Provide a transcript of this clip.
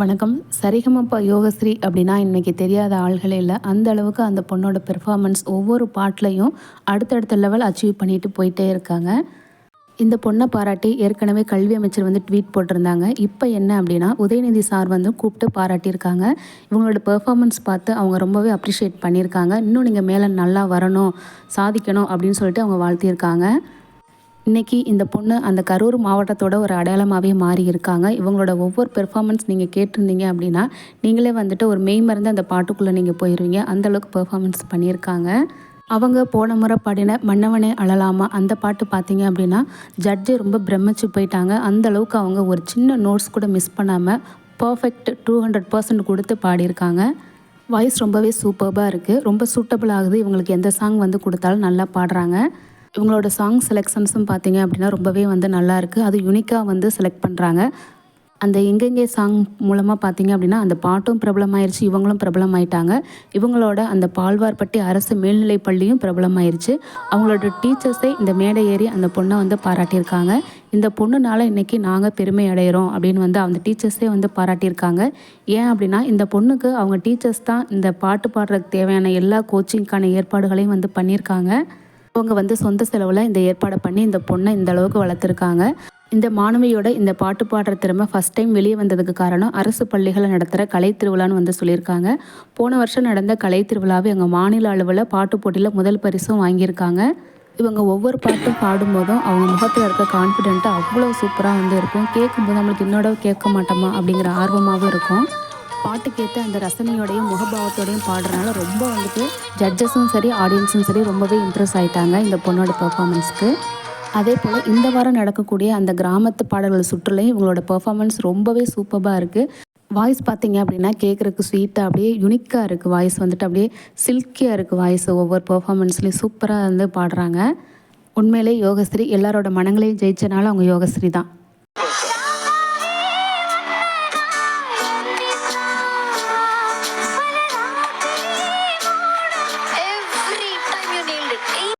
வணக்கம். சரிகமப்பா யோகஸ்ரீ அப்படின்னா இன்றைக்கி தெரியாத ஆள்களே இல்லை. அந்த அளவுக்கு அந்த பொண்ணோட பெர்ஃபார்மன்ஸ் ஒவ்வொரு பாட்லையும் அடுத்தடுத்த லெவல் அச்சீவ் பண்ணிட்டு போயிட்டே இருக்காங்க. இந்த பொண்ணை பாராட்டி ஏற்கனவே கல்வி அமைச்சர் வந்து ட்வீட் போட்டிருந்தாங்க. இப்போ என்ன அப்படின்னா உதயநிதி சார் வந்து கூப்பிட்டு பாராட்டியிருக்காங்க. இவங்களோட பெர்ஃபார்மன்ஸ் பார்த்து அவங்க ரொம்பவே அப்ரிஷியேட் பண்ணியிருக்காங்க. இன்னும் நீங்கள் மேலே நல்லா வரணும் சாதிக்கணும் அப்படின்னு சொல்லிட்டு அவங்க வாழ்த்தியிருக்காங்க. இன்றைக்கி இந்த பொண்ணு அந்த கரூர் மாவட்டத்தோட ஒரு அடையாளமாகவே மாறி இருக்காங்க. இவங்களோட ஒவ்வொரு பெர்ஃபார்மன்ஸ் நீங்கள் கேட்டிருந்தீங்க அப்படின்னா நீங்களே வந்துட்டு ஒரு மெய் மருந்து அந்த பாட்டுக்குள்ளே நீங்கள் போயிடுவீங்க அந்தளவுக்கு பெர்ஃபார்மன்ஸ் பண்ணியிருக்காங்க. அவங்க போன முறை பாடின மன்னவனே அழலாமா அந்த பாட்டு பார்த்தீங்க அப்படின்னா ஜட்ஜு ரொம்ப பிரமிச்சு போயிட்டாங்க. அந்த அளவுக்கு அவங்க ஒரு சின்ன நோட்ஸ் கூட மிஸ் பண்ணாமல் பர்ஃபெக்ட் டூ ஹண்ட்ரட் பர்சன்ட் கொடுத்து பாடியிருக்காங்க. வாய்ஸ் ரொம்பவே சூப்பர்பாக இருக்குது ரொம்ப சூட்டபிள் ஆகுது. இவங்களுக்கு எந்த சாங் வந்து கொடுத்தாலும் நல்லா பாடுறாங்க. இவங்களோட சாங் செலெக்ஷன்ஸும் பார்த்தீங்க அப்படின்னா ரொம்பவே வந்து நல்லாயிருக்கு அது யுனிக்காக வந்து செலக்ட் பண்ணுறாங்க அந்த எங்கெங்கே சாங் மூலமாக பார்த்தீங்க அப்படின்னா அந்த பாட்டும் பிரபலமாயிருச்சு இவங்களும் பிரபலமாயிட்டாங்க. இவங்களோட அந்த பால்வார்பட்டி அரசு மேல்நிலை பள்ளியும் பிரபலமாயிருச்சு. அவங்களோட டீச்சர்ஸை இந்த மேடை ஏறி அந்த பொண்ணை வந்து பாராட்டியிருக்காங்க. இந்த பொண்ணுனால இன்றைக்கி நாங்கள் பெருமை அடைகிறோம் அப்படின்னு வந்து அந்த டீச்சர்ஸே வந்து பாராட்டியிருக்காங்க. ஏன் அப்படின்னா இந்த பொண்ணுக்கு அவங்க டீச்சர்ஸ் தான் இந்த பாட்டு பாடுறதுக்கு தேவையான எல்லா கோச்சிங்க்கான ஏற்பாடுகளையும் வந்து பண்ணியிருக்காங்க. அவங்க வந்து சொந்த செலவில் இந்த ஏற்பாடை பண்ணி இந்த பொண்ணை இந்த அளவுக்கு வளர்த்துருக்காங்க. இந்த மாணவியோட இந்த பாட்டு பாடுற திறமை ஃபஸ்ட் டைம் வெளியே வந்ததுக்கு காரணம் அரசு பள்ளிகளை நடத்துகிற கலை திருவிழான்னு வந்து சொல்லியிருக்காங்க. போன வருஷம் நடந்த கலை திருவிழாவை எங்கள் மாநில அளவில் பாட்டு போட்டியில் முதல் பரிசும் வாங்கியிருக்காங்க. இவங்க ஒவ்வொரு பாட்டும் பாடும்போதும் அவங்க முகத்தில் இருக்க கான்ஃபிடென்ட்டு அவ்வளோ சூப்பராக வந்து இருக்கும். கேட்கும்போது நம்மளுக்கு இன்னோட கேட்க மாட்டோமா அப்படிங்கிற ஆர்வமாகவும் இருக்கும். பாட்டுக்கேற்ற அந்த ரசனையோடையும் முகபாவத்தோடையும் பாடுறதுனால ரொம்ப வந்துட்டு ஜட்ஜஸும் சரி ஆடியன்ஸும் சரி ரொம்பவே இம்ப்ரெஸ் ஆகிட்டாங்க இந்த பொண்ணோட பர்ஃபாமன்ஸ்க்கு அதே போல் இந்த வாரம் நடக்கக்கூடிய அந்த கிராமத்து பாடல்கள் சுற்றுலையும் இவங்களோட பெர்ஃபார்மன்ஸ் ரொம்பவே சூப்பராக இருக்குது வாய்ஸ் பார்த்தீங்க அப்படின்னா கேட்குறக்கு ஸ்வீட்டாக அப்படியே யுனிக்காக இருக்குது வாய்ஸ் வந்துட்டு அப்படியே சில்கியாக இருக்குது வாய்ஸ் ஒவ்வொரு பெர்ஃபார்மன்ஸ்லேயும் சூப்பராக வந்து பாடுறாங்க. உண்மையிலே யோகஸ்ரீ எல்லாரோட மனங்களையும் ஜெயிச்சனால அவங்க யோகஸ்ரீ தான்.